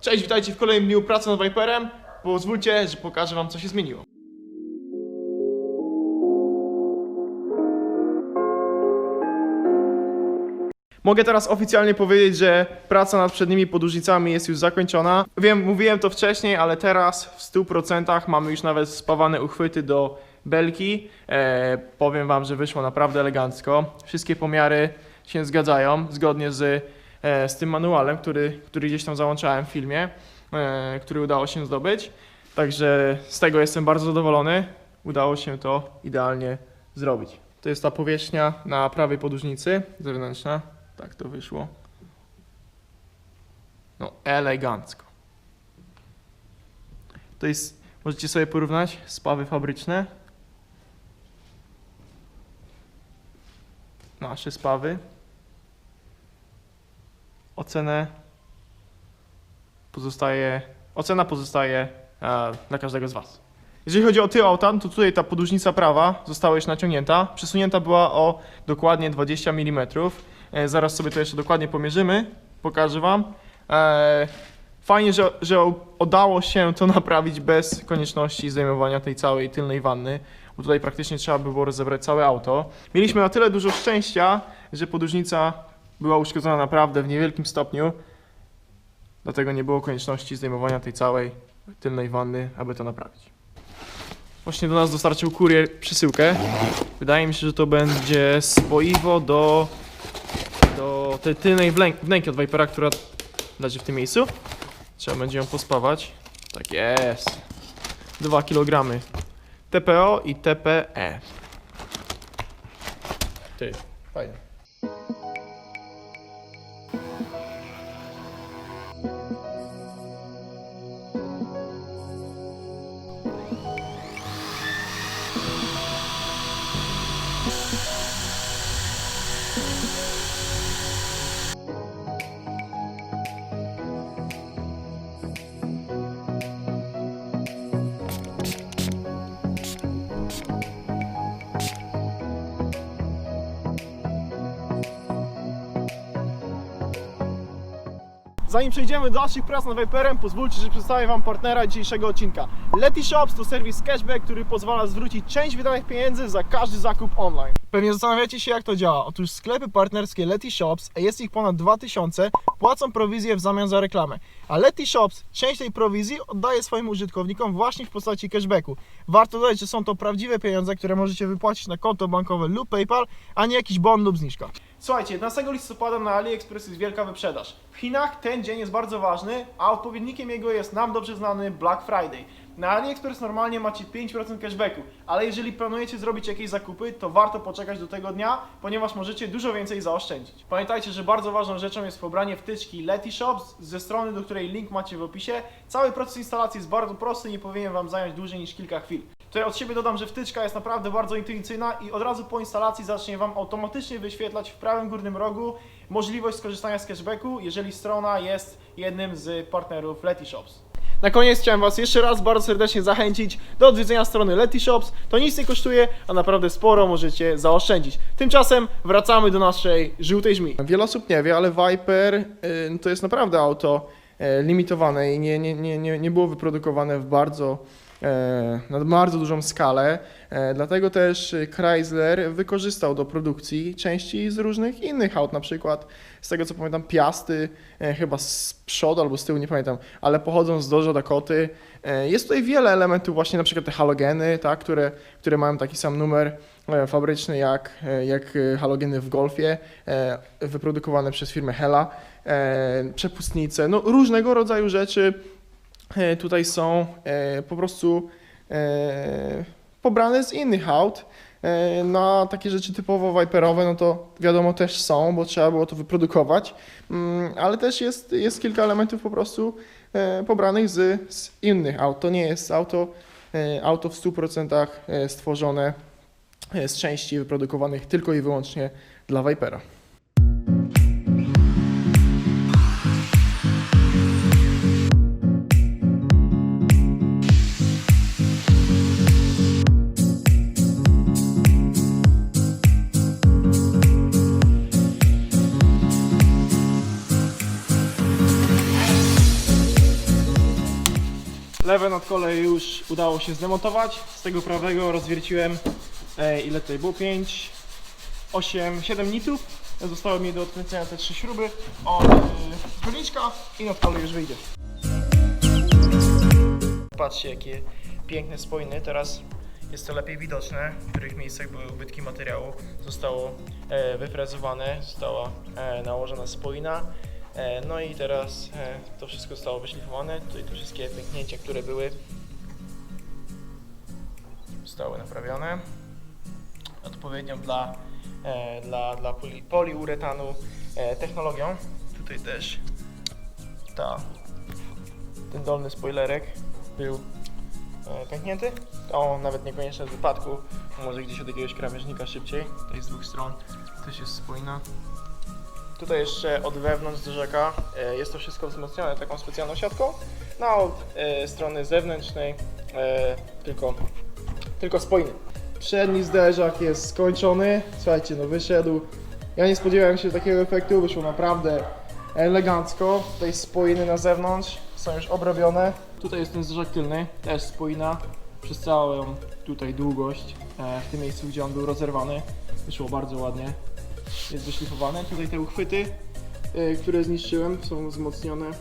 Cześć, witajcie w kolejnym dniu pracy nad Viperem. Pozwólcie, że pokażę wam co się zmieniło. Mogę teraz oficjalnie powiedzieć, że praca nad przednimi podłużnicami jest już zakończona. Wiem, mówiłem to wcześniej, ale teraz w 100% mamy już nawet spawane uchwyty do belki. E, powiem wam, że wyszło naprawdę elegancko. Wszystkie pomiary się zgadzają, zgodnie z, z tym manualem, który, który gdzieś tam załączałem w filmie, e, który udało się zdobyć. Także z tego jestem bardzo zadowolony. Udało się to idealnie zrobić. To jest ta powierzchnia na prawej podłużnicy zewnętrzna. Tak to wyszło. No, elegancko. To jest, możecie sobie porównać spawy fabryczne. Nasze spawy. Ocenę pozostaje, ocena pozostaje e, dla każdego z Was. Jeżeli chodzi o tył auta, to tutaj ta podłużnica prawa została już naciągnięta. Przesunięta była o dokładnie 20 mm. E, zaraz sobie to jeszcze dokładnie pomierzymy, pokażę Wam. E, fajnie, że, że udało się to naprawić bez konieczności zdejmowania tej całej tylnej wanny, bo tutaj praktycznie trzeba by było rozebrać całe auto. Mieliśmy na tyle dużo szczęścia, że podłużnica była uszkodzona naprawdę w niewielkim stopniu, dlatego nie było konieczności zdejmowania tej całej tylnej wanny, aby to naprawić. Właśnie do nas dostarczył kurier przesyłkę. Wydaje mi się, że to będzie spoiwo do, do tej tylnej wnęk- wnęki od Vipera, która leży w tym miejscu. Trzeba będzie ją pospawać. Tak jest. 2 kg TPO i TPE. Ty, fajnie. Zanim przejdziemy do naszych prac nad Viperem, pozwólcie, że przedstawię Wam partnera dzisiejszego odcinka. Leti Shops to serwis cashback, który pozwala zwrócić część wydanych pieniędzy za każdy zakup online. Pewnie zastanawiacie się jak to działa. Otóż sklepy partnerskie Leti Shops, a jest ich ponad 2000, płacą prowizję w zamian za reklamę. A Leti Shops część tej prowizji oddaje swoim użytkownikom właśnie w postaci cashbacku. Warto dodać, że są to prawdziwe pieniądze, które możecie wypłacić na konto bankowe lub PayPal, a nie jakiś bon lub zniżka. Słuchajcie, 11 listopada na AliExpress jest wielka wyprzedaż. W Chinach ten dzień jest bardzo ważny, a odpowiednikiem jego jest nam dobrze znany Black Friday. Na AliExpress normalnie macie 5% cashbacku, ale jeżeli planujecie zrobić jakieś zakupy, to warto poczekać do tego dnia, ponieważ możecie dużo więcej zaoszczędzić. Pamiętajcie, że bardzo ważną rzeczą jest pobranie wtyczki Leti Shops ze strony, do której link macie w opisie. Cały proces instalacji jest bardzo prosty, nie powinien Wam zająć dłużej niż kilka chwil. Tutaj od siebie dodam, że wtyczka jest naprawdę bardzo intuicyjna i od razu po instalacji zacznie Wam automatycznie wyświetlać w prawym górnym rogu możliwość skorzystania z cashbacku, jeżeli strona jest jednym z partnerów Leti Shops. Na koniec chciałem Was jeszcze raz bardzo serdecznie zachęcić do odwiedzenia strony Leti Shops. To nic nie kosztuje, a naprawdę sporo możecie zaoszczędzić. Tymczasem wracamy do naszej żółtej żmi. Wiele osób nie wie, ale Viper y, to jest naprawdę auto y, limitowane i nie, nie, nie, nie, było wyprodukowane w bardzo na bardzo dużą skalę. E, Dlatego też Chrysler wykorzystał do produkcji części z różnych innych aut, na przykład z tego co pamiętam Piasty, e, chyba z przodu albo z tyłu, nie pamiętam, ale pochodzą z Dojo Dakoty. E, Jest tutaj wiele elementów, właśnie na przykład te halogeny, tak, które, które mają taki sam numer e, fabryczny jak, e, jak e, halogeny w Golfie, e, wyprodukowane przez firmę Hella, e, przepustnice, no różnego rodzaju rzeczy e, tutaj są e, po prostu e, pobrane z innych aut. E, Na takie rzeczy typowo Viperowe, no to wiadomo też są, bo trzeba było to wyprodukować, Mm, ale też jest, jest kilka elementów po prostu e, pobranych z, z innych aut. To nie jest auto, e, auto w 100% e, stworzone e, z części wyprodukowanych tylko i wyłącznie dla Vipera. Lewe nadkole już udało się zdemontować. Z tego prawego rozwierciłem e, ile tutaj było? 5, 8, 7 nitów. Zostały mi do odkręcenia te trzy śruby od e, guliczka i nadkole już wyjdzie. Patrzcie jakie piękne spojny. Teraz jest to lepiej widoczne. W których miejscach były ubytki materiału. Zostało e, wyfrezowane, została e, nałożona spojna. E, no i teraz e, to wszystko zostało wyszlifowane. Tutaj te wszystkie pęknięcia, które były zostały naprawione. Odpowiednio dla, e, dla, dla poli, poliuretanu technologią. Tutaj też ta, ten dolny spoilerek był pęknięty. On nawet niekoniecznie w wypadku, może gdzieś od jakiegoś krawężnika szybciej. Tutaj z dwóch stron też jest spójna. Tutaj jeszcze od wewnątrz zderzaka e, jest to wszystko wzmocnione taką specjalną siatką. No a od e, strony zewnętrznej e, tylko, tylko spójny. Przedni zderzak jest skończony. Słuchajcie, no wyszedł. Ja nie spodziewałem się takiego efektu, wyszło naprawdę elegancko. Tutaj spójny na zewnątrz są już obrobione. Tutaj jest ten zderzak tylny, też spójna przez całą tutaj długość w tym miejscu, gdzie on był rozerwany. Wyszło bardzo ładnie jest wyszlifowane. Tutaj te uchwyty, e, które zniszczyłem, są wzmocnione, e,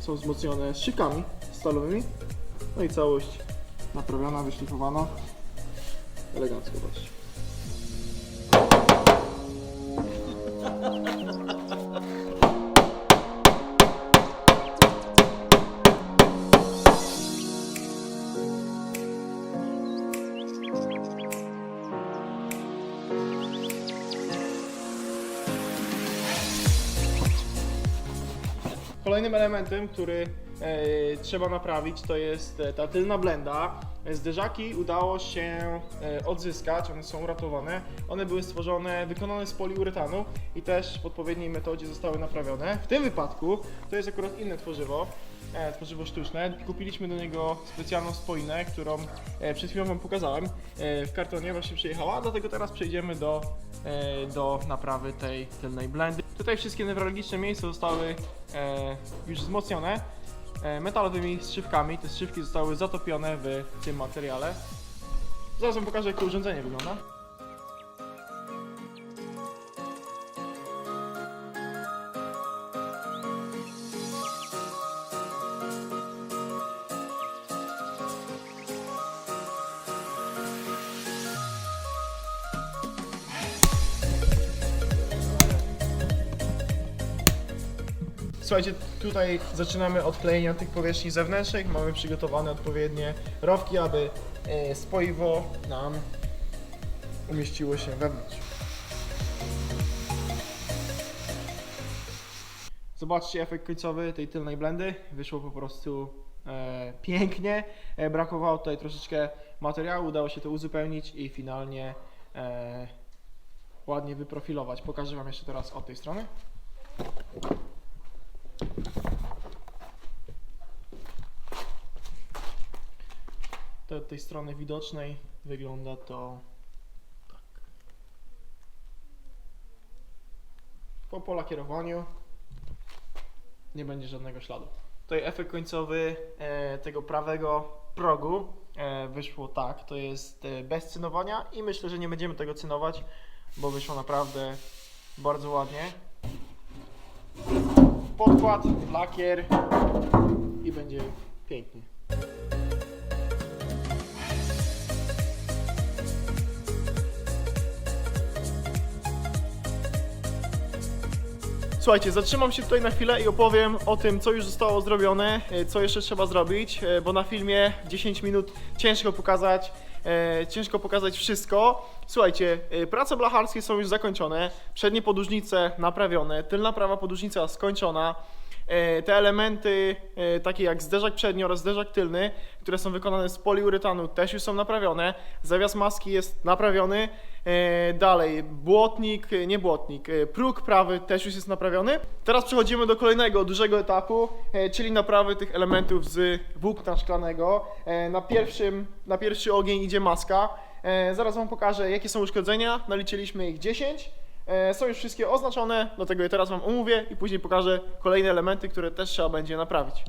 są wzmocnione szykami stalowymi. No i całość naprawiona, wyszlifowana. Elegancko patrzcie. Kolejnym elementem, który e, trzeba naprawić, to jest e, ta tylna blenda. E, Zderzaki udało się e, odzyskać, one są uratowane. One były stworzone, wykonane z poliuretanu i też w odpowiedniej metodzie zostały naprawione. W tym wypadku to jest akurat inne tworzywo, tworzywo sztuczne. Kupiliśmy do niego specjalną spoinę, którą e, przed chwilą Wam pokazałem. E, w kartonie właśnie przyjechała, dlatego teraz przejdziemy do, e, do naprawy tej tylnej blendy. Tutaj wszystkie newralgiczne miejsca zostały e, już wzmocnione e, metalowymi strzywkami. Te strzywki zostały zatopione w tym materiale. Zaraz Wam pokażę, jak to urządzenie wygląda. Słuchajcie, tutaj zaczynamy od klejenia tych powierzchni zewnętrznych. Mamy przygotowane odpowiednie rowki, aby e, spoiwo nam umieściło się wewnątrz. Zobaczcie efekt końcowy tej tylnej blendy. Wyszło po prostu e, pięknie. E, brakowało tutaj troszeczkę materiału, udało się to uzupełnić i finalnie e, ładnie wyprofilować. Pokażę Wam jeszcze teraz od tej strony. To od tej strony widocznej wygląda to tak. Po polakierowaniu nie będzie żadnego śladu. Tutaj efekt końcowy e, tego prawego progu e, wyszło tak. To jest e, bez cynowania i myślę, że nie będziemy tego cynować, bo wyszło naprawdę bardzo ładnie. Podkład, lakier i będzie pięknie. Słuchajcie, zatrzymam się tutaj na chwilę i opowiem o tym, co już zostało zrobione, e, co jeszcze trzeba zrobić, e, bo na filmie 10 minut ciężko pokazać, e, ciężko pokazać wszystko. Słuchajcie, e, prace blacharskie są już zakończone, przednie podłużnice naprawione, tylna prawa podłużnica skończona. E, Te elementy, e, takie jak zderzak przedni oraz zderzak tylny, które są wykonane z poliuretanu, też już są naprawione. Zawias maski jest naprawiony. E, Dalej, błotnik, nie błotnik, próg prawy też już jest naprawiony. Teraz przechodzimy do kolejnego dużego etapu, czyli naprawy tych elementów z włókna szklanego. Na, pierwszym, na pierwszy ogień idzie maska. Zaraz Wam pokażę, jakie są uszkodzenia. Naliczyliśmy ich 10. E, Są już wszystkie oznaczone, dlatego je teraz Wam omówię i później pokażę kolejne elementy, które też trzeba będzie naprawić.